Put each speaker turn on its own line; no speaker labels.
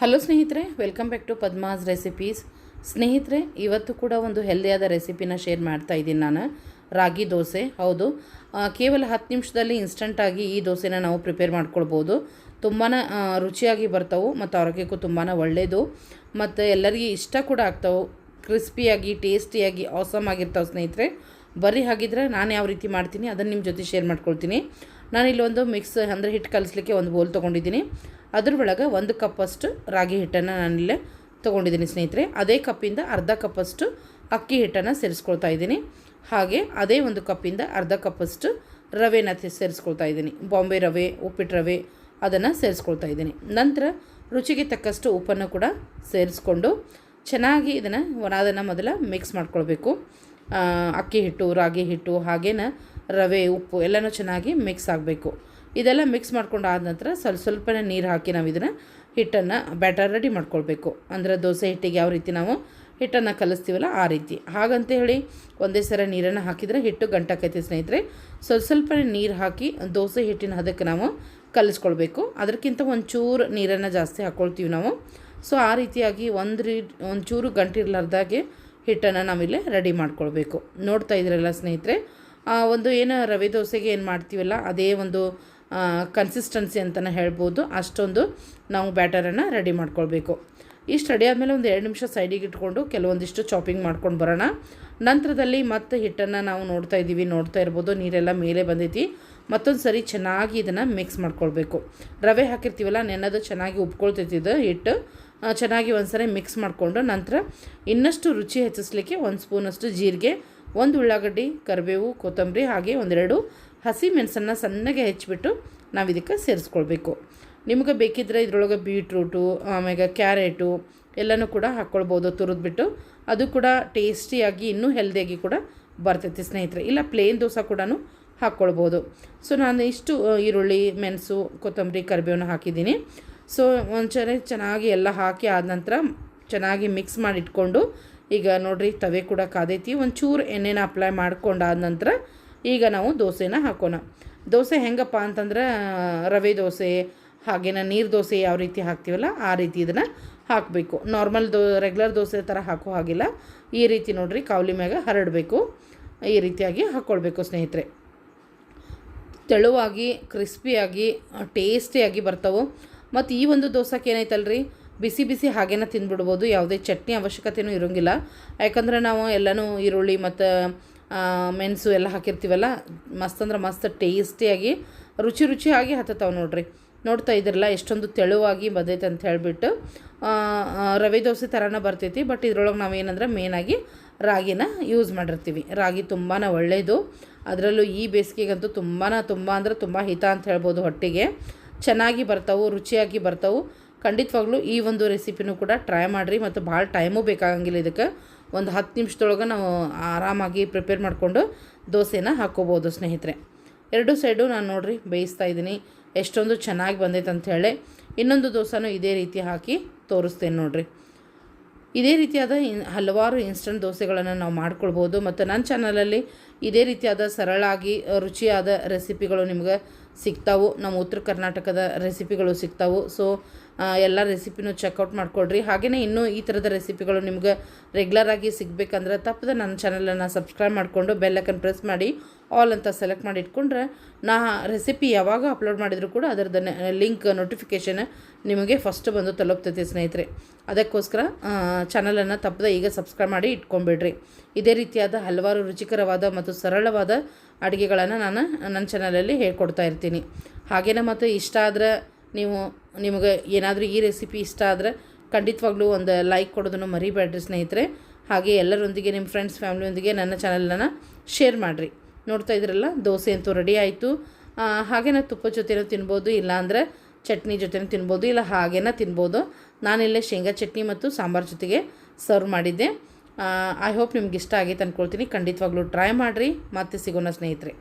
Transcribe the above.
Hello ಸ್ನೇಹಿತರೆ welcome back to Padma's recipes ಸ್ನೇಹಿತರೆ, ಇವತ್ತು ಕೂಡ ಒಂದು ಹೆಲ್ದಿಯಾದ ರೆಸಿಪಿನ ಶೇರ್ ಮಾಡ್ತಾ ಇದ್ದೀನಿ ನಾನು. ರಾಗಿ ದೋಸೆ, ಹೌದು. ಕೇವಲ ಹತ್ತು ನಿಮಿಷದಲ್ಲಿ ಇನ್ಸ್ಟಂಟಾಗಿ ಈ ದೋಸೆನ ನಾವು ಪ್ರಿಪೇರ್ ಮಾಡ್ಕೊಳ್ಬೋದು. ತುಂಬಾ ರುಚಿಯಾಗಿ ಬರ್ತವೆ ಮತ್ತು ಆರೋಗ್ಯಕ್ಕೂ ತುಂಬಾ ಒಳ್ಳೆಯದು ಮತ್ತು ಎಲ್ಲರಿಗೂ ಇಷ್ಟ ಕೂಡ ಆಗ್ತಾವೆ. ಕ್ರಿಸ್ಪಿಯಾಗಿ, ಟೇಸ್ಟಿಯಾಗಿ ಆಸಮ್ ಆಗಿರ್ತಾವೆ ಸ್ನೇಹಿತರೆ. ಬರೀ ಹಾಗಿದ್ರೆ ನಾನು ಯಾವ ರೀತಿ ಮಾಡ್ತೀನಿ ಅದನ್ನು ನಿಮ್ಮ ಜೊತೆ ಶೇರ್ ಮಾಡ್ಕೊಳ್ತೀನಿ. ನಾನು ಇಲ್ಲೊಂದು ಮಿಕ್ಸ್ ಅಂದರೆ ಹಿಟ್ಟು ಕಲಿಸ್ಲಿಕ್ಕೆ ಒಂದು ಬೋಲ್ ತೊಗೊಂಡಿದ್ದೀನಿ. ಅದ್ರ ಒಳಗೆ ಒಂದು ಕಪ್ಪಷ್ಟು ರಾಗಿ ಹಿಟ್ಟನ್ನು ನಾನಿಲ್ಲೇ ತೊಗೊಂಡಿದ್ದೀನಿ ಸ್ನೇಹಿತರೆ. ಅದೇ ಕಪ್ಪಿಂದ ಅರ್ಧ ಕಪ್ಪಷ್ಟು ಅಕ್ಕಿ ಹಿಟ್ಟನ್ನು ಸೇರಿಸ್ಕೊಳ್ತಾ ಇದ್ದೀನಿ. ಹಾಗೆ ಅದೇ ಒಂದು ಕಪ್ಪಿಂದ ಅರ್ಧ ಕಪ್ಪಷ್ಟು ರವೆನ ಸೇರಿಸ್ಕೊಳ್ತಾ ಇದ್ದೀನಿ. ಬಾಂಬೆ ರವೆ ಉಪ್ಪಿಟ್ಟು ರವೆ ಅದನ್ನು ಸೇರಿಸ್ಕೊಳ್ತಾ ಇದ್ದೀನಿ. ನಂತರ ರುಚಿಗೆ ತಕ್ಕಷ್ಟು ಉಪ್ಪನ್ನು ಕೂಡ ಸೇರಿಸ್ಕೊಂಡು ಚೆನ್ನಾಗಿ ಇದನ್ನು ಅದನ್ನು ಮೊದಲ ಮಿಕ್ಸ್ ಮಾಡ್ಕೊಳ್ಬೇಕು. ಅಕ್ಕಿ ಹಿಟ್ಟು, ರಾಗಿ ಹಿಟ್ಟು ಹಾಗೇನ ರವೆ, ಉಪ್ಪು ಎಲ್ಲನೂ ಚೆನ್ನಾಗಿ ಮಿಕ್ಸ್ ಆಗಬೇಕು. ಇದೆಲ್ಲ ಮಿಕ್ಸ್ ಮಾಡ್ಕೊಂಡು ಆದ ನಂತರ ಸ್ವಲ್ಪ ಸ್ವಲ್ಪನೇ ನೀರು ಹಾಕಿ ನಾವು ಇದನ್ನು ಹಿಟ್ಟನ್ನು ಬ್ಯಾಟರ್ ರೆಡಿ ಮಾಡ್ಕೊಳ್ಬೇಕು. ಅಂದರೆ ದೋಸೆ ಹಿಟ್ಟಿಗೆ ಯಾವ ರೀತಿ ನಾವು ಹಿಟ್ಟನ್ನು ಕಲಿಸ್ತೀವಲ್ಲ ಆ ರೀತಿ. ಹಾಗಂತ ಹೇಳಿ ಒಂದೇ ಸರ ನೀರನ್ನು ಹಾಕಿದರೆ ಹಿಟ್ಟು ಗಂಟಾಕೈತಿ ಸ್ನೇಹಿತರೆ, ಸ್ವಲ್ಪ ಸ್ವಲ್ಪನೇ ನೀರು ಹಾಕಿ ದೋಸೆ ಹಿಟ್ಟಿನ ಹದಕ್ಕೆ ನಾವು ಕಲಿಸ್ಕೊಳ್ಬೇಕು. ಅದಕ್ಕಿಂತ ಒಂಚೂರು ನೀರನ್ನು ಜಾಸ್ತಿ ಹಾಕ್ಕೊಳ್ತೀವಿ ನಾವು. ಸೊ ಆ ರೀತಿಯಾಗಿ ಒಂದು ರೀ, ಒಂಚೂರು ಗಂಟಿರ್ಲಾರ್ದಾಗೆ ಹಿಟ್ಟನ್ನು ನಾವಿಲ್ಲಿ ರೆಡಿ ಮಾಡ್ಕೊಳ್ಬೇಕು. ನೋಡ್ತಾ ಇದ್ರಲ್ಲ ಸ್ನೇಹಿತರೆ ಒಂದು ಏನು ರವೆ ದೋಸೆಗೆ ಏನು ಮಾಡ್ತೀವಲ್ಲ, ಅದೇ ಒಂದು ಕನ್ಸಿಸ್ಟೆನ್ಸಿ ಅಂತಲೇ ಹೇಳ್ಬೋದು. ಅಷ್ಟೊಂದು ನಾವು ಬ್ಯಾಟರನ್ನು ರೆಡಿ ಮಾಡ್ಕೊಳ್ಬೇಕು. ಇಷ್ಟು ರೆಡಿ ಆದಮೇಲೆ ಒಂದು ಎರಡು ನಿಮಿಷ ಸೈಡಿಗೆ ಇಟ್ಕೊಂಡು ಕೆಲವೊಂದಿಷ್ಟು ಚಾಪಿಂಗ್ ಮಾಡ್ಕೊಂಡು ಬರೋಣ. ನಂತರದಲ್ಲಿ ಮತ್ತೆ ಹಿಟ್ಟನ್ನು ನಾವು ನೋಡ್ತಾ ಇದ್ದೀವಿ, ನೋಡ್ತಾ ಇರ್ಬೋದು. ನೀರೆಲ್ಲ ಮೇಲೆ ಬಂದೈತಿ. ಮತ್ತೊಂದು ಸರಿ ಚೆನ್ನಾಗಿ ಇದನ್ನು ಮಿಕ್ಸ್ ಮಾಡ್ಕೊಳ್ಬೇಕು. ರವೆ ಹಾಕಿರ್ತೀವಲ್ಲ ನೆನೆದು ಚೆನ್ನಾಗಿ ಉಪ್ಕೊಳ್ತೈತಿ ಇದು ಹಿಟ್ಟು. ಚೆನ್ನಾಗಿ ಚೆನ್ನಾಗಿ ಒಂದ್ಸರಿ ಮಿಕ್ಸ್ ಮಾಡಿಕೊಂಡು ನಂತರ ಇನ್ನಷ್ಟು ರುಚಿ ಹೆಚ್ಚಿಸ್ಲಿಕ್ಕೆ ಒಂದು ಸ್ಪೂನಷ್ಟು ಜೀರಿಗೆ ಒಂದು ಉಳ್ಳಾಗಡ್ಡಿ, ಕರಿಬೇವು, ಕೊತ್ತಂಬರಿ ಹಾಗೆ ಒಂದೆರಡು ಹಸಿ ಮೆಣಸನ್ನು ಸಣ್ಣಗೆ ಹೆಚ್ಚಿಬಿಟ್ಟು ನಾವು ಇದಕ್ಕೆ ಸೇರಿಸ್ಕೊಳ್ಬೇಕು. ನಿಮಗೆ ಬೇಕಿದ್ದರೆ ಇದರೊಳಗೆ ಬೀಟ್ರೂಟು ಆಮೇಲೆ ಕ್ಯಾರೆಟು ಎಲ್ಲನೂ ಕೂಡ ಹಾಕ್ಕೊಳ್ಬೋದು ತುರಿದ್ಬಿಟ್ಟು. ಅದು ಕೂಡ ಟೇಸ್ಟಿಯಾಗಿ ಇನ್ನೂ ಹೆಲ್ದಿಯಾಗಿ ಕೂಡ ಬರ್ತೈತಿ ಸ್ನೇಹಿತರೆ. ಇಲ್ಲ, ಪ್ಲೇನ್ ದೋಸೆ ಕೂಡ ಹಾಕ್ಕೊಳ್ಬೋದು. ಸೊ, ನಾನು ಇಷ್ಟು ಈರುಳ್ಳಿ, ಮೆಣಸು, ಕೊತ್ತಂಬರಿ, ಕರಿಬೇವನ್ನ ಹಾಕಿದ್ದೀನಿ. ಸೊ, ಒಂದ್ಸರಿ ಚೆನ್ನಾಗಿ ಎಲ್ಲ ಹಾಕಿ ಆದ ನಂತರ ಚೆನ್ನಾಗಿ ಮಿಕ್ಸ್ ಮಾಡಿ ಇಟ್ಕೊಂಡು ಈಗ ನೋಡ್ರಿ, ತವೆ ಕೂಡ ಕಾದೈತಿ. ಒಂಚೂರು ಎಣ್ಣೆನ ಅಪ್ಲೈ ಮಾಡ್ಕೊಂಡಾದ ನಂತರ ಈಗ ನಾವು ದೋಸೆನ ಹಾಕೋಣ. ದೋಸೆ ಹೆಂಗಪ್ಪ ಅಂತಂದ್ರೆ, ರವೆ ದೋಸೆ, ಹಾಗೇನ ನೀರು ದೋಸೆ ಯಾವ ರೀತಿ ಹಾಕ್ತೀವಲ್ಲ, ಆ ರೀತಿ ಇದನ್ನು ಹಾಕಬೇಕು. ನಾರ್ಮಲ್ ದೋ ರೆಗ್ಯುಲರ್ ದೋಸೆ ಥರ ಹಾಕೋ ಹಾಗಿಲ್ಲ. ಈ ರೀತಿ ನೋಡ್ರಿ, ಕಾವಲಿ ಮ್ಯಾಗ ಹರಡಬೇಕು. ಈ ರೀತಿಯಾಗಿ ಹಾಕ್ಕೊಳ್ಬೇಕು ಸ್ನೇಹಿತರೆ. ತೆಳುವಾಗಿ ಕ್ರಿಸ್ಪಿಯಾಗಿ ಟೇಸ್ಟಿಯಾಗಿ ಬರ್ತಾವೆ. ಮತ್ತು ಈ ಒಂದು ದೋಸಕ್ಕೆ ಏನೈತಲ್ರಿ ಬಿಸಿ ಬಿಸಿ ಹಾಗೇನ ತಿಂದ್ಬಿಡ್ಬೋದು. ಯಾವುದೇ ಚಟ್ನಿ ಅವಶ್ಯಕತೆಯೂ ಇರೋಂಗಿಲ್ಲ. ಯಾಕಂದ್ರೆ ನಾವು ಎಲ್ಲನೂ ಈರುಳ್ಳಿ ಮತ್ತು ಮೆಣಸು ಎಲ್ಲ ಹಾಕಿರ್ತೀವಲ್ಲ, ಮಸ್ತ್ ಅಂದ್ರೆ ಮಸ್ತ್ ಟೇಸ್ಟಿಯಾಗಿ ರುಚಿ ರುಚಿಯಾಗಿ ಹತ್ತತಾವೆ ನೋಡ್ರಿ. ನೋಡ್ತಾ ಇದ್ರಲ್ಲ, ಎಷ್ಟೊಂದು ತೆಳುವಾಗಿ ಬದೈತೆ ಅಂತ ಹೇಳಿಬಿಟ್ಟು ರವೆ ದೋಸೆ ಥರನೇ ಬರ್ತೈತಿ ಬಟ್ ಇದ್ರೊಳಗೆ ನಾವೇನಂದ್ರೆ ಮೇನಾಗಿ ರಾಗಿನ ಯೂಸ್ ಮಾಡಿರ್ತೀವಿ. ರಾಗಿ ತುಂಬಾ ಒಳ್ಳೆಯದು ಅದರಲ್ಲೂ ಈ ಬೇಸಿಗೆಗಂತೂ ತುಂಬಾ ತುಂಬ ಅಂದ್ರೆ ತುಂಬ ಹಿತ ಅಂತ ಹೇಳ್ಬೋದು ಹೊಟ್ಟೆಗೆ. ಚೆನ್ನಾಗಿ ಬರ್ತಾವೆ, ರುಚಿಯಾಗಿ ಬರ್ತಾವೆ. ಖಂಡಿತವಾಗ್ಲೂ ಈ ಒಂದು ರೆಸಿಪಿನೂ ಕೂಡ ಟ್ರೈ ಮಾಡಿರಿ ಮತ್ತು ಭಾಳ ಟೈಮೂ ಬೇಕಾಗಂಗಿಲ್ಲ ಇದಕ್ಕೆ. ಒಂದು ಹತ್ತು ನಿಮಿಷದೊಳಗೆ ನಾವು ಆರಾಮಾಗಿ ಪ್ರಿಪೇರ್ ಮಾಡಿಕೊಂಡು ದೋಸೆನ ಹಾಕ್ಕೋಬೋದು ಸ್ನೇಹಿತರೆ. ಎರಡು ಸೈಡು ನಾನು ನೋಡಿರಿ ಬೇಯಿಸ್ತಾ ಇದ್ದೀನಿ. ಎಷ್ಟೊಂದು ಚೆನ್ನಾಗಿ ಬಂದೈತೆ ಅಂತ ಹೇಳಿ ಇನ್ನೊಂದು ದೋಸೆನೂ ಇದೇ ರೀತಿ ಹಾಕಿ ತೋರಿಸ್ತೇನೆ ನೋಡಿರಿ. ಇದೇ ರೀತಿಯಾದ ಇನ್ ಹಲವಾರು ಇನ್ಸ್ಟಂಟ್ ದೋಸೆಗಳನ್ನು ನಾವು ಮಾಡ್ಕೊಳ್ಬೋದು ಮತ್ತು ನನ್ನ ಚಾನಲಲ್ಲಿ ಇದೇ ರೀತಿಯಾದ ಸರಳಾಗಿ ರುಚಿಯಾದ ರೆಸಿಪಿಗಳು ನಿಮ್ಗೆ ಸಿಗ್ತಾವು. ನಮ್ಮ ಉತ್ತರ ಕರ್ನಾಟಕದ ರೆಸಿಪಿಗಳು ಸಿಗ್ತಾವು. ಸೊ ಎಲ್ಲ ರೆಸಿಪಿನೂ ಚೆಕ್ಔಟ್ ಮಾಡ್ಕೊಳ್ರಿ ಹಾಗೆಯೇ ಇನ್ನೂ ಈ ಥರದ ರೆಸಿಪಿಗಳು ನಿಮ್ಗೆ ರೆಗ್ಯುಲರಾಗಿ ಸಿಗಬೇಕಂದ್ರೆ ತಪ್ಪದೆ ನನ್ನ ಚಾನಲನ್ನು ಸಬ್ಸ್ಕ್ರೈಬ್ ಮಾಡಿಕೊಂಡು ಬೆಲ್ಲಕ್ಕನ್ನು ಪ್ರೆಸ್ ಮಾಡಿ. ಆಲ್ ಅಂತ ಸೆಲೆಕ್ಟ್ ಮಾಡಿ ಇಟ್ಕೊಂಡ್ರೆ ನಾ ರೆಸಿಪಿ ಯಾವಾಗ ಅಪ್ಲೋಡ್ ಮಾಡಿದರೂ ಕೂಡ ಅದರದ್ದು ಲಿಂಕ್ ನೋಟಿಫಿಕೇಷನ್ ನಿಮಗೆ ಫಸ್ಟ್ ಬಂದು ತಲುಪ್ತೈತೆ ಸ್ನೇಹಿತರೆ. ಅದಕ್ಕೋಸ್ಕರ ಚಾನಲನ್ನು ತಪ್ಪದೆ ಈಗ ಸಬ್ಸ್ಕ್ರೈಬ್ ಮಾಡಿ ಇಟ್ಕೊಂಬಿಡ್ರಿ. ಇದೇ ರೀತಿಯಾದ ಹಲವಾರು ರುಚಿಕರವಾದ ಮತ್ತು ಸರಳವಾದ ಅಡುಗೆಗಳನ್ನು ನಾನು ನನ್ನ ಚಾನಲಲ್ಲಿ ಹೇಳ್ಕೊಡ್ತಾ ಇರ್ತೀನಿ. ಹಾಗೇನೆ ಮತ್ತು ಇಷ್ಟ ಆದರೆ ನೀವು, ನಿಮಗೆ ಏನಾದರೂ ಈ ರೆಸಿಪಿ ಇಷ್ಟ ಆದರೆ ಖಂಡಿತವಾಗ್ಲೂ ಒಂದು ಲೈಕ್ ಕೊಡೋದನ್ನು ಮರಿಬೇಡ್ರಿ ಸ್ನೇಹಿತರೆ. ಹಾಗೆ ಎಲ್ಲರೊಂದಿಗೆ ನಿಮ್ಮ ಫ್ರೆಂಡ್ಸ್ ಫ್ಯಾಮ್ಲಿಯೊಂದಿಗೆ ನನ್ನ ಚಾನಲನ್ನು ಶೇರ್ ಮಾಡಿರಿ. ನೋಡ್ತಾ ಇದ್ರಲ್ಲ, ದೋಸೆ ಅಂತೂ ರೆಡಿ ಆಯಿತು. ಹಾಗೇನ ತುಪ್ಪ ಜೊತೆನೂ ತಿನ್ಬೋದು, ಇಲ್ಲಾಂದರೆ ಚಟ್ನಿ ಜೊತೆನೂ ತಿನ್ಬೋದು, ಇಲ್ಲ ಹಾಗೇನ ತಿನ್ಬೋದು. ನಾನಿಲ್ಲೇ ಶೇಂಗಾ ಚಟ್ನಿ ಮತ್ತು ಸಾಂಬಾರು ಜೊತೆಗೆ ಸರ್ವ್ ಮಾಡಿದ್ದೆ. ಐ ಹೋಪ್ ನಿಮ್ಗೆ ಇಷ್ಟ ಆಗೈತೆ ಅಂದ್ಕೊಳ್ತೀನಿ ಖಂಡಿತವಾಗ್ಲೂ ಟ್ರೈ ಮಾಡಿರಿ. ಮತ್ತೆ ಸಿಗೋಣ ಸ್ನೇಹಿತರೆ.